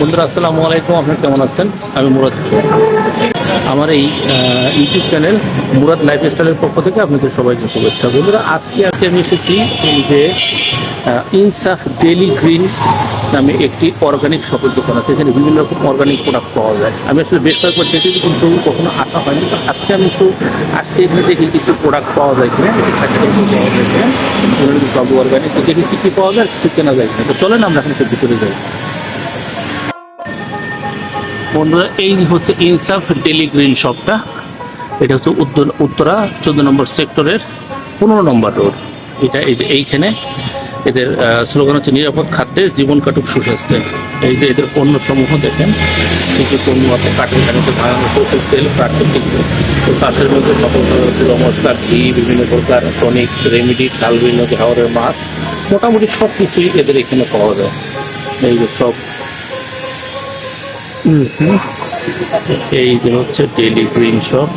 বন্ধুরা, আসসালামু আলাইকুম। আপনারা কেমন আছেন? আমি মুরাদ। আমার এই ইউটিউব চ্যানেল মুরাদ লাইফ স্টাইলের পক্ষ থেকে আপনাদের সবাইকে শুভেচ্ছা। বন্ধুরা, আজকে আজকে আমি এসেছি যে ইনসাফ ডেলি গ্রিন নামে একটি অর্গানিক শপের দোকান আছে। এখানে বিভিন্ন রকম অর্গানিক প্রোডাক্ট পাওয়া যায়। আমি আসলে বেশ কয়েকবার দেখেছি, কিন্তু কখনো আসা হয়নি। তো আজকে আমি একটু আসছি, এখানে দেখি কিছু প্রোডাক্ট পাওয়া যায় কিনা। পাওয়া যায় কিনা। সব অর্গানিক। দেখি কী কী পাওয়া যায় কিছু কেনা যায় কিনা। তো চলেন আমরা এখন ভিতরে যাই। বন্ধুরা, এই হচ্ছে ইনসাফ ডেলি গ্রিন শপটা। এটা হচ্ছে উত্তর উত্তরা, চোদ্দ নম্বর সেক্টরের পনেরো নম্বর রোড। এটা এই যে এইখানে এদের স্লোগান হচ্ছে নিরাপদ খাদ্যে জীবন কাটুক সুস্বাস্থ্যে। এই যে এদের পণ্য সমূহ দেখেন কিছু পণ্য আছে, কাঠের গাড়িতে ভাঙানো সরষের তেল, প্রাকৃতিক চাষের মধ্যে সকল মশলা ঘি, বিভিন্ন প্রকার টনিক রেমিডি বিভিন্ন খাবারের মাছ, মোটামুটি সব কিছুই এদের এখানে পাওয়া যায়। এই যে সব। এই যে হচ্ছে ডেলি গ্রিন শপ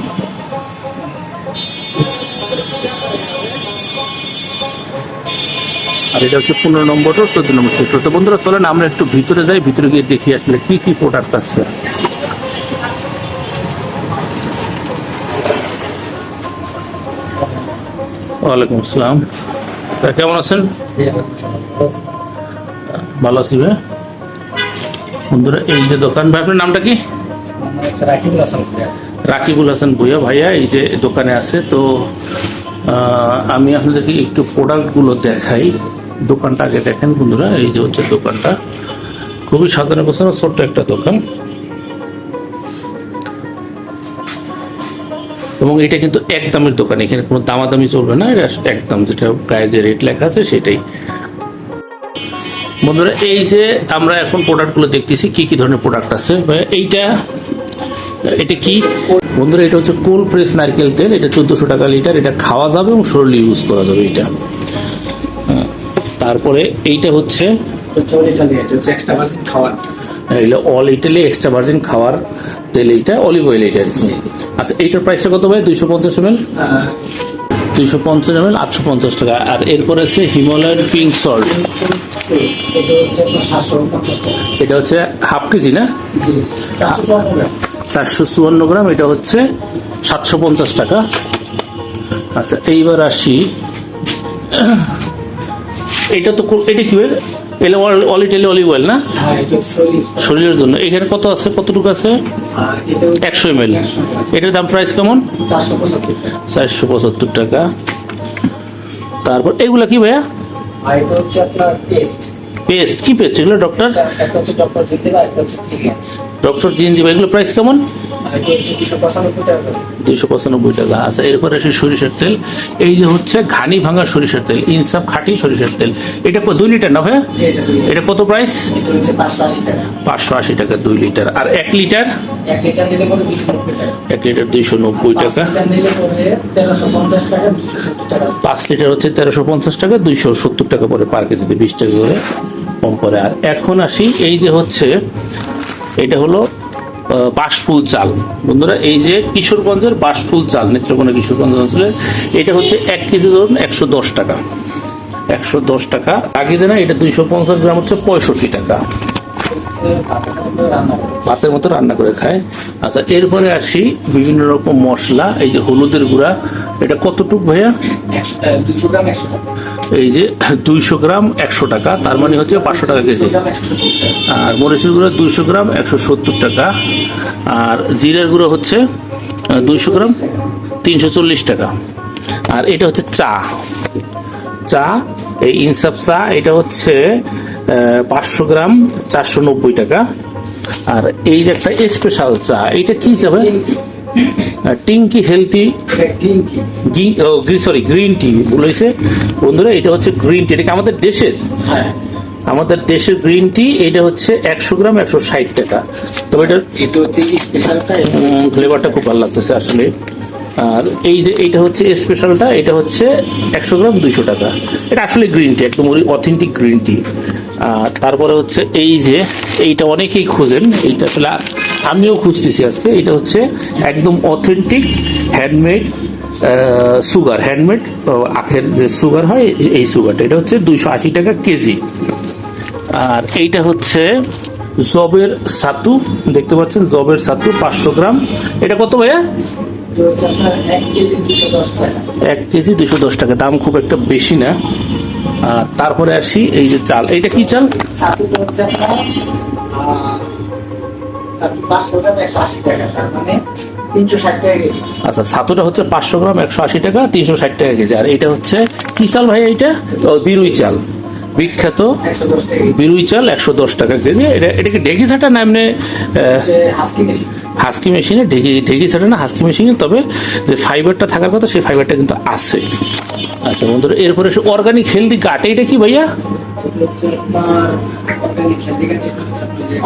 আর এটা হচ্ছে পনেরো নম্বর রোড চোদ্দ নম্বর সেক্টর তো বন্ধুরা চলেন আমরা একটু ভিতরে যাই ভিতরে গিয়ে দেখি আসলে কি কি প্রোডাক্ট আছে। ওয়ালাইকুম আসসালাম। তা কেমন আছেন? ভালো আছি ভাই। বন্ধুরা এই যে দোকান ভাই আপনার নামটা কি? রাকিবুল হাসান ভুইয়া। ভাইয়া এই যে দোকানে আছে। তো আমি আপনাদেরকে একটু প্রোডাক্টগুলো দেখাই। দোকানটা আগে দেখেন বন্ধুরা এই যে হচ্ছে দোকানটা। খুবই সাধারণ গোছানো ছোট্ট একটা দোকান। এবং এটা কিন্তু এক দামের দোকান এখানে কোনো দামাদামি চলবে না। এটা একদম যেটা গায়ে যে রেট লেখা আছে সেটাই। বন্ধুরা এই যে আমরা এখন প্রোডাক্টগুলো দেখতেছি কি কি ধরনের প্রোডাক্ট আছে? এইটা এটা কি? বন্ধুরা এটা হচ্ছে কোল প্রেস নারকেল তেল এটা চোদ্দশো টাকা লিটার এটা খাওয়া যাবে এবং শরীরে ইউজ করা যাবে এটা। হ্যাঁ, তারপরে এইটা হচ্ছে এগুলো অল ইটালি এক্সট্রা ভার্জিন খাওয়ার। তেল এইটা অলিভ অয়েল এটা আর কি। আচ্ছা এইটার প্রাইসটা কত ভাই? দুইশো পঞ্চাশ এম এল দুইশো পঞ্চাশ এম এল আটশো পঞ্চাশ টাকা। আর এরপরে আছে হিমালয়ান পিঙ্ক সল্ট এটা হচ্ছে হাফ কেজি না? চারশো চুয়ান্ন গ্রাম। এটা হচ্ছে সাতশো পঞ্চাশ টাকা। আচ্ছা এইবার আসি। এটা তো এটা কি এলে অলিভ এলে অলিভ অয়েল না? শরীরের জন্য। এখানে কত আছে? কতটুকু আছে? একশো এম এল। এটার দাম প্রাইস কেমন? চারশো পঁচাত্তর টাকা। তারপর এগুলা কি ভাইয়া? পেস্ট পেস্ট কি পেস্ট এগুলো ডক্টর ডক্টর জিএনজি এগুলো প্রাইস কেমন? দুইশো পঁচানব্বই টাকা। আচ্ছা এরপরে আসে সরিষার তেল। এই যে হচ্ছে ঘানি ভাঙা সরিষার তেল ইনসাফ খাঁটি সরিষার তেল। এটা দুই লিটার না ভাইয়া? এটা কত প্রাইস পাঁচশো আশি টাকা। দুই লিটার। আর এক লিটার? এক লিটার দুইশো নব্বই টাকা। পাঁচ লিটার হচ্ছে তেরোশো পঞ্চাশ টাকা দুইশো সত্তর টাকা পরে পার কেজিতে বিশ টাকা করে কম পরে আর এখন আসি এই যে হচ্ছে এটা হলো বাঁশফুল চাল। বন্ধুরা, এই যে কিশোরগঞ্জের বাঁশফুল চাল, নেত্রকোনা কিশোরগঞ্জ অঞ্চলের এটা হচ্ছে এক কেজি ধরুন একশো দশ টাকা। একশো দশ টাকা আগে দেনা এটা দুইশো পঞ্চাশ গ্রাম হচ্ছে পঁয়ষট্টি টাকা। ভাতের মতো রান্না করে খায়। আচ্ছা এরপরে আসি বিভিন্ন রকম মশলা, এই যে হলুদের গুঁড়া, এটা কতটুক ভাইয়া? এই যে দুইশো গ্রাম একশো টাকা, তার মানে হচ্ছে পাঁচশো টাকা কেজি। আর মরিচের গুঁড়ো দুইশো গ্রাম একশো সত্তর টাকা। আর জিরের গুঁড়ো হচ্ছে দুইশো গ্রাম তিনশো চল্লিশ টাকা। আর এটা হচ্ছে চা। চা, এই ইনসাফ চা, এটা হচ্ছে পাঁচশো গ্রাম চারশো নব্বই টাকা। আর এই যে একটা স্পেশাল চা এটা কি যাবে টিঙ্কি হেলথি সরি গ্রিন টি বলেছে বন্ধুরা এটা হচ্ছে গ্রিন টি এটা আমাদের দেশের? আমাদের দেশের গ্রিন টি এটা হচ্ছে একশো গ্রাম একশো ষাট টাকা। তবে এটার ফ্লেভারটা খুব ভালো লাগতেছে আসলে। আর এই যে এটা হচ্ছে স্পেশালটা এটা হচ্ছে একশো গ্রাম দুইশো টাকা। এটা আসলে গ্রিন টি একদম অথেন্টিক গ্রিন টি তারপরে হচ্ছে এই যে এইটা অনেকেই খোঁজেন এইটা আসলে আমিও খুঁজতেছি আজকে। এটা হচ্ছে একদম অথেন্টিক হ্যান্ডমেড সুগার হ্যান্ডমেড আখের যে সুগার হয় এই সুগারটা এটা হচ্ছে দুইশো আশি টাকা কেজি। আর এইটা হচ্ছে জবের সাতু দেখতে পাচ্ছেন জবের সাতু পাঁচশো গ্রাম। এটা কত ভাইয়া? এক কেজি দুশো দশ টাকা। দাম খুব একটা বেশি না। আর তারপরে আসি এই যে চাল। এইটা কি চাল? ছাতুটা মানে আচ্ছা সাতুটা হচ্ছে পাঁচশো গ্রাম একশো আশি টাকা তিনশো ষাট টাকা কেজি। আর এটা হচ্ছে কি চাল ভাই এইটা? বিরুই চাল। বিখ্যাত। বিরুই চাল একশো দশ টাকা কেজি। এটা এটা কি ঢেকি ছাটা না এমনি হাস্কি মেশিনে ঢেকি ঢেকি ছাড়ে না হাস্কি মেশিনে তবে যে ফাইবারটা থাকার কথা সেই ফাইবারটা কিন্তু আছে। আচ্ছা বন্ধুরা, এরপরে সে অর্গানিক হেলদি গাট এটা কি ভাইয়া?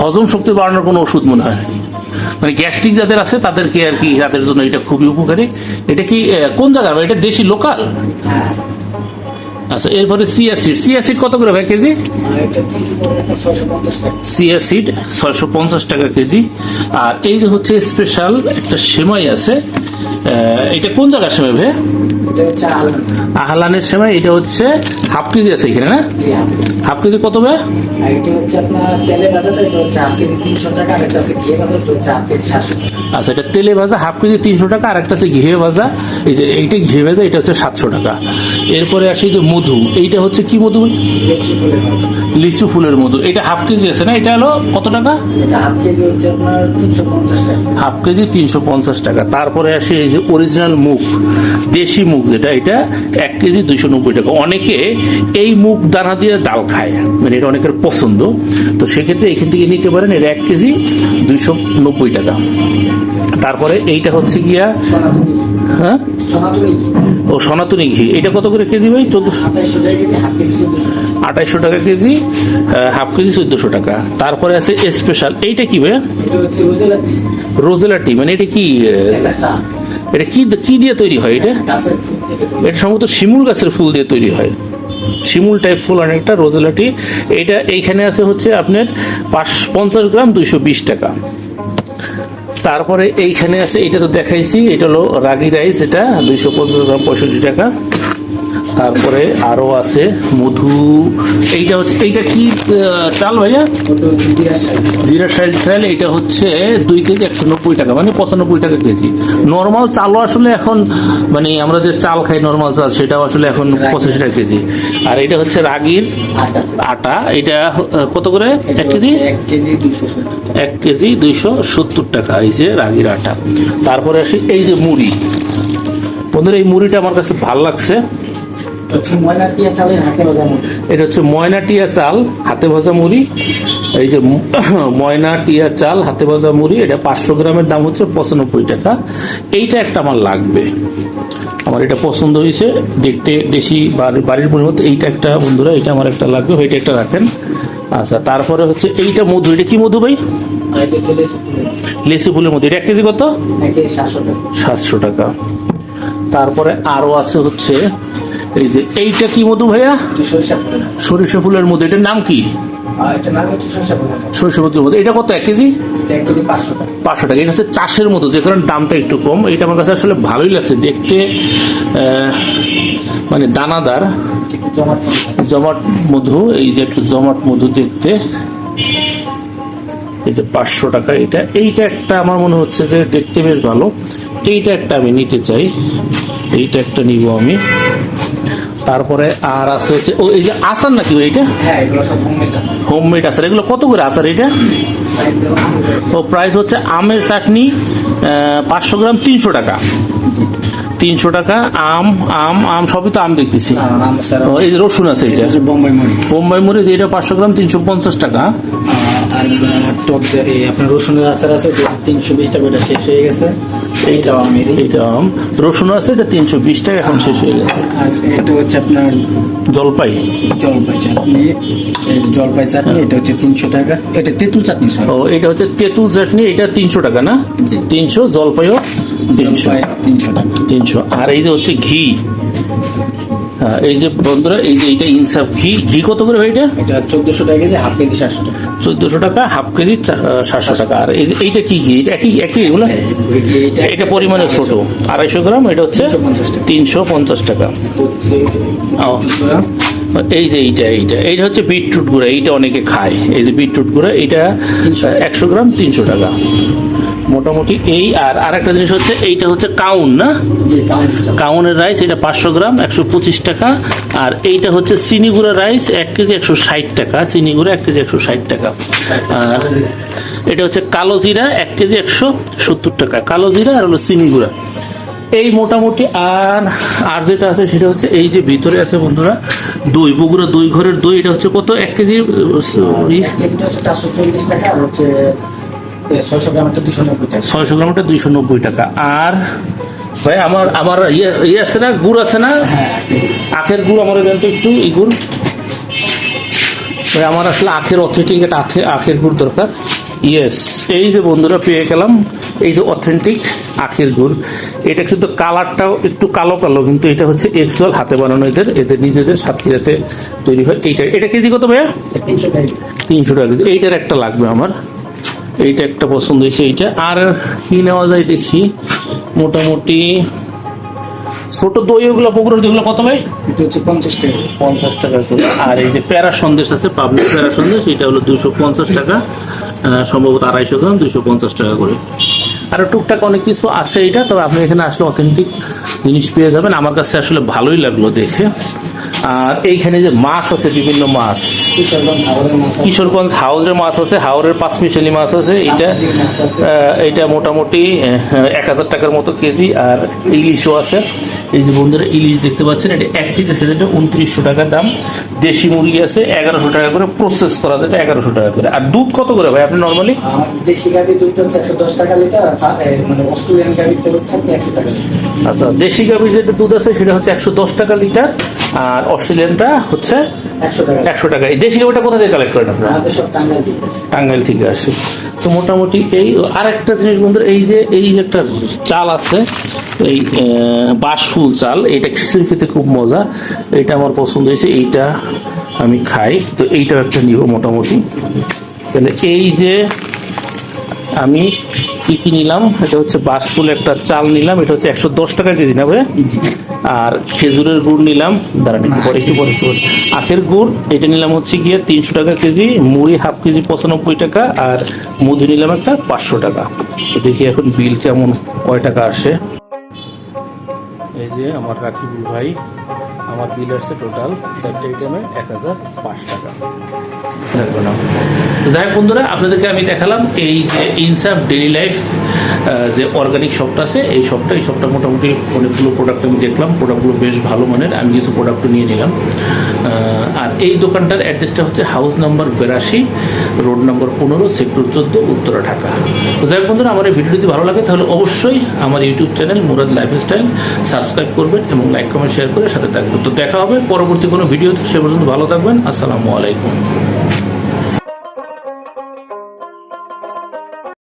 হজম শক্তি বাড়ানোর কোনো ওষুধ মনে হয়? মানে গ্যাস্ট্রিক যাদের আছে, তাদেরকে আর কি, তাদের জন্য এটা খুবই উপকারী। এটা কি কোন জায়গার ভাই? এটা দেশি লোকাল আচ্ছা এরপরে সিয়াসিড সিয়াসিড কত করে ভাই কেজি? সিয়াসিড ছয়শো পঞ্চাশ টাকা কেজি। আর এই যে হচ্ছে স্পেশাল একটা সেমাই আছে এটা কোন জায়গার সেমাই ভাই? আহলানের সেমাই এটা হচ্ছে হাফ কেজি আছে এখানে না? Half K. কত টাকা আচ্ছা এটা তেলে ভাজা হাফ কেজি তিনশো টাকা আর একটা আছে ঘিয়ে ভাজা এই যে এইটা ঘিয়ে ভাজা এটা হচ্ছে সাতশো টাকা। এরপরে আসি যে মধু এইটা হচ্ছে কি মধু? লেচু ফুলের মধু। এটা হাফ কেজি আছে না? এটা হলো কত টাকা? এটা হাফ কেজি হচ্ছে আপনার তিনশো পঞ্চাশ টাকা হাফ কেজি তিনশো পঞ্চাশ টাকা। তারপরে আসে এই যে অরিজিনাল মুখ দেশি মুখ যেটা এটা এক কেজি দুইশো নব্বই টাকা। অনেকে এই মুগ দানা দিয়ে ডাল খায় মানে এটা অনেকের পছন্দ। তো সেক্ষেত্রে এখান থেকে নিতে পারেন এটা এক কেজি দুইশো নব্বই টাকা। তারপরে এইটা হচ্ছে গিয়া হ্যাঁ? ও সনাতনী ঘি। এটা কত করে কেজি ভাই? চোদ্দ চোদ্দশো টাকা আঠাইশশো টাকা কেজি হাফ কেজি চোদ্দশো টাকা। তারপরে আছে স্পেশাল এইটা কি ভাই এটা রোজেলা টি মানে এটা কি এটা কি কি দিয়ে তৈরি হয় এটা। এটা সম্ভবত শিমুল গাছের ফুল দিয়ে তৈরি হয়। শিমুল টাইপ ফুল অনেকটা রোজেলাটি। এটা এইখানে আছে হচ্ছে আপনার পাঁচ, পঞ্চাশ গ্রাম দুইশো বিশ টাকা। তারপরে এইখানে আছে, এটা তো দেখাইছি, এটা হলো রাগি রাইস, এটা দুইশো পঞ্চাশ গ্রাম পঁয়ষট্টি টাকা। তারপরে আরও আছে মধু এইটা হচ্ছে এইটা কি চাল ভাইয়া? জিরা সাইল ট্রাইল এটা হচ্ছে দুই কেজি একশো নব্বই টাকা মানে পঁচানব্বই টাকা কেজি। নর্মাল চালও আসলে এখন মানে আমরা যে চাল খাই নর্মাল চাল সেটাও আসলে এখন পঁচাশি টাকা কেজি। আর এটা হচ্ছে রাগির আটা। এটা কত করে? এক কেজি? কেজি এক কেজি দুইশো সত্তর টাকা এই যে রাগির আটা। তারপরে আসি এই যে মুড়ি। বন্ধুরা এই মুড়িটা আমার কাছে ভালো লাগছে। এটা হচ্ছে ময়না টিয়া চাল হাতে ভাজা মুড়ি। এই যে ময়না টিয়া চাল হাতে ভাজা মুড়ি এটা পাঁচশো গ্রামের দাম হচ্ছে পঁচানব্বই টাকা। এইটা একটা আমার লাগবে। আমার এটা পছন্দ হয়েছে। দেখতে দেশি বাড়ি- বাড়ির মতো এইটা একটা বন্ধুরা এটা আমার একটা লাগবে। এটা একটা রাখেন। আচ্ছা তারপরে হচ্ছে এইটা মধু। এটা কি মধু ভাই? লেসি ফুলের মধু। এটা এক কেজি কত? সাতশো টাকা। তারপরে আরও আছে হচ্ছে এই যে এইটা কি মধু ভাইয়া? সরিষা ফুলের মধু। এটার নাম কি? সরিষা ফুলের মধু। এটা কত এক কেজি? পাঁচশো টাকা। এটা হচ্ছে চাষের মতো যে কারণে দামটা একটু কম। এটা আমার কাছে আসলে ভালোই লাগছে দেখতে মানে দানাদার। জমাট জমাট মধু এই যে একটু জমাট মধু দেখতে। এই যে পাঁচশো টাকা এটা এইটা একটা আমার মনে হচ্ছে যে দেখতে বেশ ভালো। এইটা একটা আমি নিতে চাই এইটা একটা নিব আমি। তারপরে আর আছে হচ্ছে ও এই যে আচার নাকি এইটা? হ্যাঁ হোমমেড আছে। আচার এগুলো কত করে আচার এটা ও প্রাইস হচ্ছে আমের চাটনি পাঁচশো গ্রাম তিনশো টাকা। তিনশো টাকা আম আম আম সবই তো আম দেখতেছি। এই যে রসুন আছে এটা এটা বোম্বাই মরিচ এটা পাঁচশো গ্রাম তিনশো পঞ্চাশ টাকা। আর আপনার রসুনের আচার আছে তিনশো বিশ টাকা ওটা শেষ হয়ে গেছে। এইটাও আম এইটা আম। রসুন আছে এটা তিনশো বিশ টাকা এখন শেষ হয়ে গেছে। আর এটা হচ্ছে আপনার জলপাই। জলপাই চাটনি। জলপাই চাটনি এটা হচ্ছে তিনশো টাকা। এটা তেঁতুল চাটনি ও এটা হচ্ছে তেঁতুল চাটনি এটা তিনশো টাকা না? তিনশো জলপাইও তিনশো। তিনশো টাকা। তিনশো। আর এই যে হচ্ছে ঘি। হ্যাঁ, এই যে বন্ধুরা এই যে এটা ইনসাফ ঘি ঘি কত করে ভাই এটা? এটা চোদ্দশো টাকা কেজি হাফ কেজি সাতশো টাকা। চোদ্দশো টাকা হাফ কেজি সাতশো টাকা। আর এই যে এইটা কি ঘি? এটা একই একই এগুলো? এটা এটা পরিমাণে ছোট। আড়াইশো গ্রাম। এটা হচ্ছে তিনশো পঞ্চাশ টাকা। ও, এই যে এইটা এইটা। এইটা হচ্ছে বিটরুট গুঁড়া এইটা অনেকে খায়। এই যে বিটরুট গুঁড়া এটা একশো গ্রাম তিনশো টাকা। মোটামুটি এই আর আরেকটা জিনিস হচ্ছে এইটা হচ্ছে কাউন না? কাউনের রাইস এটা পাঁচশো গ্রাম একশো পঁচিশ টাকা। আর এইটা হচ্ছে চিনি গুঁড়া রাইস এক কেজি একশো ষাট টাকা। চিনি গুঁড়া এক কেজি একশো ষাট টাকা। আর এটা হচ্ছে কালো জিরা এক কেজি একশো সত্তর টাকা। কালো জিরা আর হলো চিনি গুঁড়া। এই মোটামুটি আর আর যেটা আছে সেটা হচ্ছে এই যে ভিতরে আছে বন্ধুরা দই বগুড়া দই ঘরের দই এটা হচ্ছে কত? এক কেজি ছয়শো নব্বই টাকা। দুইশো নব্বই টাকা। আর ভাই আমার আমার ইয়ে ইয়ে আছে না গুড় আছে না? আখের গুড় আমার দেন তো একটু ই গুড়। ভাই আমার আসলে আখের অথেন্টিক আখে আখের গুড় দরকার। ইয়েস এই যে বন্ধুরা পেয়ে গেলাম এই যে অথেন্টিক আখের গুড়। এটা কিন্তু কালারটাও একটু কালো কালো কিন্তু এটা হচ্ছে এক্সুয়াল হাতে বানানো এদের এদের নিজেদের সাতক্ষীরাতে তৈরি হয়। এইটা এটা কেজি কত ভাইয়া? তিনশো টাকা। তিনশো টাকা কেজি। এইটার একটা লাগবে আমার। এইটা একটা পছন্দ হয়েছে এইটা। আর কি নেওয়া যায় দেখি। মোটামুটি ছোট দই ওগুলো পুকুরের দইগুলো কত ভাই? এটা হচ্ছে পঞ্চাশ টাকা। পঞ্চাশ টাকা করে। আর এই যে প্যারা সন্দেশ আছে পাবলিক প্যারা সন্দেশ এটা হলো দুশো পঞ্চাশ টাকা। সম্ভবত আড়াইশো গ্রাম দুশো পঞ্চাশ টাকা করে। আর টুকটাক অনেক কিছু আছে এটা তবে আপনি এখানে আসলে অথেন্টিক জিনিস পেয়ে যাবেন। আমার কাছে আসলে ভালোই লাগল দেখে। আর এইখানে যে মাছ আছে, বিভিন্ন মাছ। কিশোরগঞ্জ হাওরের মাছ আছে হাওরের পাঁচমিশালি মাছ আছে এটা এটা মোটামুটি এক হাজার টাকার মতো কেজি, আর ইলিশও আছে। এই যে বন্ধুরা ইলিশ দেখতে পাচ্ছেন এটা এক আছে যেটা উনত্রিশশো টাকা দাম। দেশি মুরগি আছে এগারোশো টাকা করে প্রসেস করা যেটা এগারোশো টাকা করে। আর দুধ কত করে ভাই আপনি নর্মালি দেশি গাভি দুধ হচ্ছে একশো দশ টাকা লিটার আর মানে অস্ট্রেলিয়ান গাভিতে হচ্ছে আপনি একশো টাকা আচ্ছা দেশি গাভীর যেটা দুধ আছে সেটা হচ্ছে একশো দশ টাকা লিটার আর অস্ট্রেলিয়ানটা হচ্ছে একশো টাকা। একশো টাকা। এই দেশি গাভীটা কোথা থেকে কালেক্ট করেন আপনারা? টাঙ্গাইল থেকে আসে। তো মোটামুটি এই আর একটা জিনিস বন্ধু এই যে এই যে একটা চাল আছে এই আহ, বাঁশফুল চাল এটা খিচুড়ি খেতে খুব মজা। এটা আমার পছন্দ হয়েছে এইটা আমি খাই তো এইটাও একটা নিব মোটামুটি। তাহলে এই যে আমি কি কি নিলাম এটা হচ্ছে বাঁশফুল একটা চাল নিলাম এটা হচ্ছে একশো দশ টাকা কেজি না ভাই আর খেজুরের গুড় নিলাম। দাঁড়ান একটু পরে একটু পরে, একটু। আখের গুড়, এটা নিলাম হচ্ছে গিয়ে তিনশো টাকা কেজি, মুড়ি হাফ কেজি পঁচানব্বই টাকা, আর মধু নিলাম একটা পাঁচশো টাকা। দেখি এখন বিল কেমন, কয় টাকা আসে? এই যে আমার রাকিবুল ভাই, আমার বিল আসছে টোটাল চারটে আইটেমে এক হাজার পাঁচ টাকা। যাই হোক বন্ধুরা, আপনাদেরকে আমি দেখালাম এই যে ইনসাফ ডেলি লাইফ যে অর্গানিক শপটা আছে, এই শপটা এই শপটা মোটামুটি অনেকগুলো প্রোডাক্ট আমি দেখলাম প্রোডাক্টগুলো বেশ ভালো মানের, আমি কিছু প্রোডাক্ট নিয়ে নিলাম। আর এই দোকানটার অ্যাড্রেসটা হচ্ছে হাউস নাম্বার বিরাশি রোড নাম্বার পনেরো সেক্টর চোদ্দ, উত্তরা ঢাকা। তো যাই বন্ধুরা, আমার এই ভিডিও যদি ভালো লাগে, তাহলে অবশ্যই আমার YouTube channel Murad lifestyle subscribe করবেন এবং লাইক কমেন্ট শেয়ার করে সাথে থাকবেন। তো দেখা হবে পরবর্তী কোনো ভিডিওতে, সে পর্যন্ত ভালো থাকবেন। আসসালামু আলাইকুম।